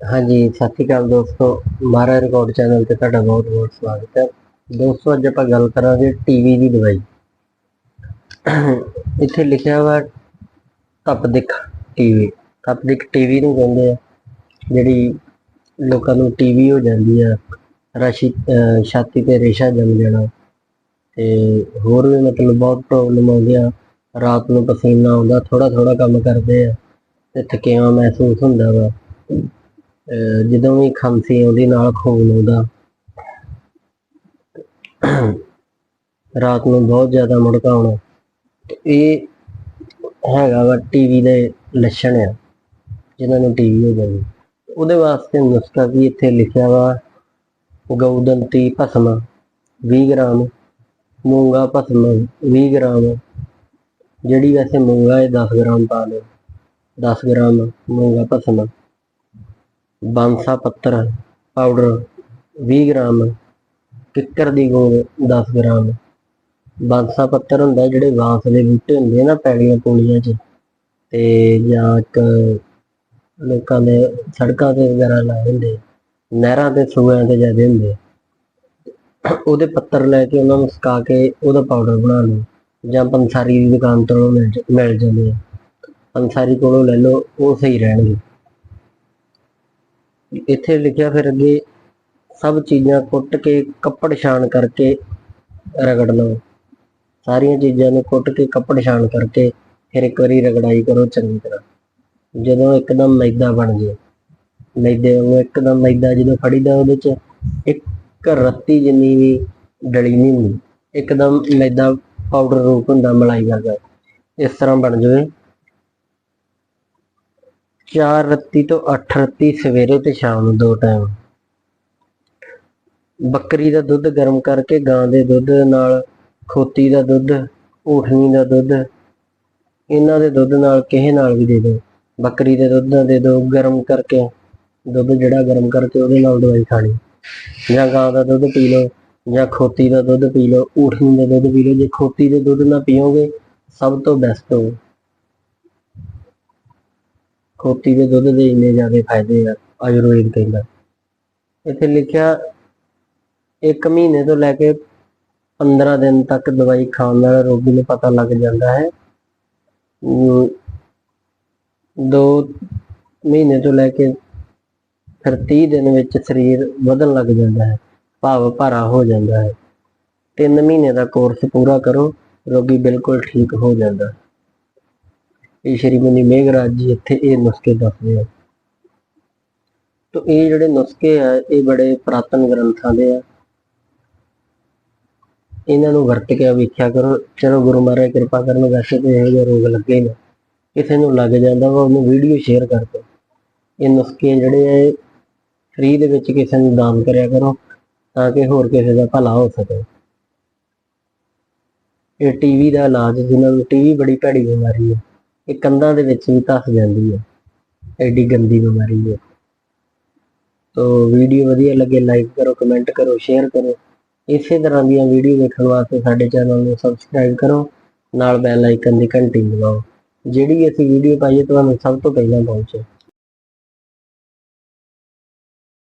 ਹਾਂਜੀ, ਸਤਿ ਸ਼੍ਰੀ ਅਕਾਲ ਦੋਸਤੋ। ਮਾਰਾ ਰਿਕਾਰਡ ਚੈਨਲ ਤੇ ਤੁਹਾਡਾ ਬਹੁਤ ਬਹੁਤ ਸਵਾਗਤ ਹੈ। ਦੋਸਤੋ, ਅੱਜ ਆਪਾਂ ਗੱਲ ਕਰਾਂਗੇ ਟੀਵੀ ਦੀ ਦਵਾਈ ਇੱਥੇ ਲਿਖਿਆ ਵਾ ਤਪਦਿਕ ਟੀਵੀ ਤਪਦਿਕ ਟੀਵੀ ਨੂੰ ਕਹਿੰਦੇ ਆ, ਜਿਹੜੀ ਲੋਕਾਂ ਨੂੰ ਟੀਵੀ ਹੋ ਜਾਂਦੀ ਆ, ਰਾਸ਼ੀ ਛਾਤੀ ਤੇ ਰੇਸ਼ਾ ਜੰਮ ਜਾਣਾ ਤੇ ਹੋਰ ਵੀ ਮਤਲਬ ਬਹੁਤ ਪ੍ਰੋਬਲਮ ਆਉਂਦੀਆਂ। ਰਾਤ ਨੂੰ ਪਸੀਨਾ ਆਉਂਦਾ ਥੋੜਾ ਥੋੜਾ ਕੰਮ ਕਰਦੇ ਆ ਤੇ ਥਕੇਵਾਂ ਮਹਿਸੂਸ ਹੁੰਦਾ ਵਾ। ਜਦੋਂ ਵੀ ਖਾਂਸੀ ਆਉਂਦੀ ਨਾਲ ਖੂਨ ਆਉਂਦਾ। ਰਾਤ ਨੂੰ ਬਹੁਤ ਜ਼ਿਆਦਾ ਮੁੜਕਾ ਆਉਣਾ। ਇਹ ਹੈਗਾ ਵਾ ਟੀਵੀ ਦੇ ਲੱਛਣ ਆ, ਜਿਨ੍ਹਾਂ ਨੂੰ ਟੀਵੀ ਹੋ ਜਾਂਦੀ ਉਹਦੇ ਵਾਸਤੇ ਨੁਸਖਾ ਵੀ ਇੱਥੇ ਲਿਖਿਆ ਵਾ ਗਊਦੰਤੀ ਭਸਮ 20 ਗ੍ਰਾਮ, ਮੂੰਗਾ ਭਸਮ 20 ਗ੍ਰਾਮ। ਜਿਹੜੀ ਵੈਸੇ ਮੂੰਗਾ ਇਹ 10 ਗ੍ਰਾਮ ਪਾ ਲਓ 10 ਗ੍ਰਾਮ ਮੂੰਗਾ ਭਸਮ। ਬਾਂਸਾ ਪੱਤਰ, ਪਾਊਡਰ 20 ਗ੍ਰਾਮ, ਕਿੱਕਰ ਦੀ ਗੂੰਦ 10 ਗ੍ਰਾਮ। ਬਾਂਸਾ ਪੱਤਰ ਹੁੰਦਾ ਜਿਹੜੇ ਬਾਂਸ ਦੇ ਬੂਟੇ ਹੁੰਦੇ ਆ ਨਾ ਪੈੜੀਆਂ ਪੂਲੀਆਂ 'ਚ, ਤੇ ਜਾਂ ਇੱਕ ਲੋਕਾਂ ਦੇ ਸੜਕਾਂ ਤੇ ਵਗੈਰਾ ਲਾਏ ਹੁੰਦੇ, ਨਹਿਰਾਂ ਤੇ ਸੂਆਂ ਤੇ ਜਾਂਦੇ ਹੁੰਦੇ। ਉਹਦੇ ਪੱਤਰ ਲੈ ਕੇ ਉਹਨਾਂ ਨੂੰ ਸੁਕਾ ਕੇ ਉਹਦਾ ਪਾਊਡਰ ਬਣਾ ਲਓ, ਜਾਂ ਪੰਸਾਰੀ ਦੀ ਦੁਕਾਨ ਤੋਂ ਮਿਲ ਜ- ਮਿਲ ਜਾਂਦੇ ਆ। ਪੰਸਾਰੀ ਕੋਲੋਂ ਲੈ ਲਓ, ਉਹ ਸਹੀ ਰਹਿਣਗੇ। ਇੱਥੇ ਲਿਖਿਆ ਫਿਰ ਅੱਗੇ, ਸਭ ਚੀਜ਼ਾਂ ਕੁੱਟ ਕੇ, ਕੱਪੜ ਛਾਣ ਕਰਕੇ ਰਗੜ ਲਓ। ਸਾਰੀਆਂ ਚੀਜ਼ਾਂ ਨੂੰ ਕੁੱਟ ਕੇ, ਕੱਪੜ ਛਾਣ ਕਰਕੇ ਫਿਰ ਇੱਕ ਵਾਰੀ ਰਗੜਾਈ ਕਰੋ ਚੰਗੀ ਤਰ੍ਹਾਂ। ਜਦੋਂ ਇੱਕਦਮ ਮੈਦਾ ਬਣ ਜੇ, ਮੈਦੇ ਵਾਂਗੂ ਇੱਕਦਮ ਮੈਦਾ ਜਦੋਂ ਫੜੀਦਾ ਉਹਦੇ ਚ, ਇੱਕ ਰੱਤੀ ਜਿੰਨੀ ਵੀ ਡਲੀ ਨਹੀਂ ਹੁੰਦੀ, ਇੱਕਦਮ ਮੈਦਾ ਪਾਊਡਰ ਰੂਪ ਹੁੰਦਾ ਮਲਾਈ ਵਰਗਾ। ਇਸ ਤਰ੍ਹਾਂ ਬਣ ਜਾਵੇ। ਚਾਰ ਰੱਤੀ ਤੋਂ ਅੱਠ ਰੱਤੀ ਸਵੇਰੇ ਤੇ ਸ਼ਾਮ ਨੂੰ ਦੋ ਟਾਈਮ ਬੱਕਰੀ ਦਾ ਦੁੱਧ ਗਰਮ ਕਰਕੇ, ਗਾਂ ਦੇ ਦੁੱਧ ਨਾਲ, ਖੋਤੀ ਦਾ ਦੁੱਧ, ਊਠਣੀ ਦਾ ਦੁੱਧ, ਇਹਨਾਂ ਦੇ ਦੁੱਧ ਨਾਲ ਕਿਸੇ ਨਾਲ ਵੀ ਦੇ ਦਿਓ। ਬੱਕਰੀ ਦੇ ਦੁੱਧ ਨਾਲ ਦੇ ਦਿਓ ਗਰਮ ਕਰਕੇ, ਦੁੱਧ ਜਿਹੜਾ ਗਰਮ ਕਰਕੇ ਉਹਦੇ ਨਾਲ ਦਵਾਈ ਖਾਣੀ। ਜਾਂ ਗਾਂ ਦਾ ਦੁੱਧ ਪੀ ਲਓ, ਜਾਂ ਖੋਤੀ ਦਾ ਦੁੱਧ ਪੀ ਲਓ, ਊਠਣੀ ਦਾ ਦੁੱਧ ਪੀ ਲਓ। ਜੇ ਖੋਤੀ ਦੇ ਦੁੱਧ ਨਾਲ ਪੀਓਗੇ, ਸਭ ਤੋਂ ਬੈਸਟ ਹੋਊ। ਖੋਤੀ ਦੇ ਦੁੱਧ ਦੇ ਇੰਨੇ ਜ਼ਿਆਦਾ ਫਾਇਦੇ ਆ, ਆਯੁਰਵੇਦ ਕਹਿੰਦਾ ਇੱਥੇ ਲਿਖਿਆ, ਇੱਕ ਮਹੀਨੇ ਤੋਂ ਲੈ ਕੇ 15 ਦਿਨ ਤੱਕ ਦਵਾਈ ਖਾਣ ਨਾਲ ਰੋਗੀ ਨੂੰ ਪਤਾ ਲੱਗ ਜਾਂਦਾ ਹੈ। ਦੋ ਮਹੀਨੇ ਤੋਂ ਲੈ ਕੇ ਫਿਰ 30 ਦਿਨ ਵਿੱਚ ਸਰੀਰ ਵਧਣ ਲੱਗ ਜਾਂਦਾ ਹੈ, ਭਾਵ ਭਾਰਾ ਹੋ ਜਾਂਦਾ ਹੈ। 3 ਮਹੀਨੇ ਦਾ ਕੋਰਸ ਪੂਰਾ ਕਰੋ, ਰੋਗੀ ਬਿਲਕੁਲ ਠੀਕ ਹੋ ਜਾਂਦਾ। ਹੈ ਇਹ ਸ਼੍ਰੀ ਮੇਘਰਾਜ ਜੀ ਇੱਥੇ ਇਹ ਨੁਸਖੇ ਦੱਸਦੇ ਆ। ਤੋ ਇਹ ਜਿਹੜੇ ਨੁਸਖੇ ਆ, ਇਹ ਬੜੇ ਪ੍ਰਾਤਨ ਗ੍ਰੰਥਾਂ ਦੇ ਆ। ਇਹਨਾਂ ਨੂੰ ਵਰਤ ਕੇ ਵੇਖਿਆ ਕਰੋ। ਚਲੋ ਗੁਰੂ ਮਹਾਰਾਜ ਕਿਰਪਾ ਕਰਨ, ਵੈਸੇ ਤੇ ਇਹੋ ਜਿਹੇ ਰੋਗ ਲੱਗੇ ਨੇ। ਕਿਸੇ ਨੂੰ ਲੱਗ ਜਾਂਦਾ ਵਾ, ਉਹਨੂੰ ਵੀਡੀਓ ਸ਼ੇਅਰ ਕਰ ਦਿਓ। ਇਹ ਨੁਸਖੇ ਜਿਹੜੇ ਆ, ਇਹ ਫ੍ਰੀ ਦੇ ਵਿੱਚ ਕਿਸੇ ਨੂੰ ਦਾਨ ਕਰਿਆ ਕਰੋ, ਤਾਂ ਕਿ ਹੋਰ ਕਿਸੇ ਦਾ ਭਲਾ ਹੋ ਸਕੇ। ਇਹ ਟੀਵੀ ਦਾ ਇਲਾਜ, ਜਿਨ੍ਹਾਂ ਨੂੰ ਟੀਵੀ ਬੜੀ ਭੈੜੀ ਬਿਮਾਰੀ ਹੈ ਇਹ ਕੰਧਾਂ ਦੇ ਵਿੱਚ ਵੀ ਧੱਸ ਜਾਂਦੀ ਹੈ। ਐਡੀ ਗੰਦੀ ਬਿਮਾਰੀ ਹੈ। ਤੋ ਵੀਡੀਓ ਵਧੀਆ ਲੱਗੇ ਲਾਈਕ ਕਰੋ ਕਮੈਂਟ ਕਰੋ ਸ਼ੇਅਰ ਕਰੋ। ਇਸੇ ਤਰ੍ਹਾਂ ਦੀਆਂ ਵੀਡੀਓ ਵੇਖਣ ਵਾਸਤੇ ਸਾਡੇ ਚੈਨਲ ਨੂੰ ਸਬਸਕ੍ਰਾਈਬ ਕਰੋ। ਨਾਲ ਬੈਲ ਆਈਕਨ ਦੀ ਘੰਟੀ ਦਬਾਓ। ਜਿਹੜੀ ਅਸੀਂ ਵੀਡੀਓ ਪਾਈਏ, ਤੁਹਾਨੂੰ ਸਭ ਤੋਂ ਪਹਿਲਾਂ ਪਹੁੰਚੇ।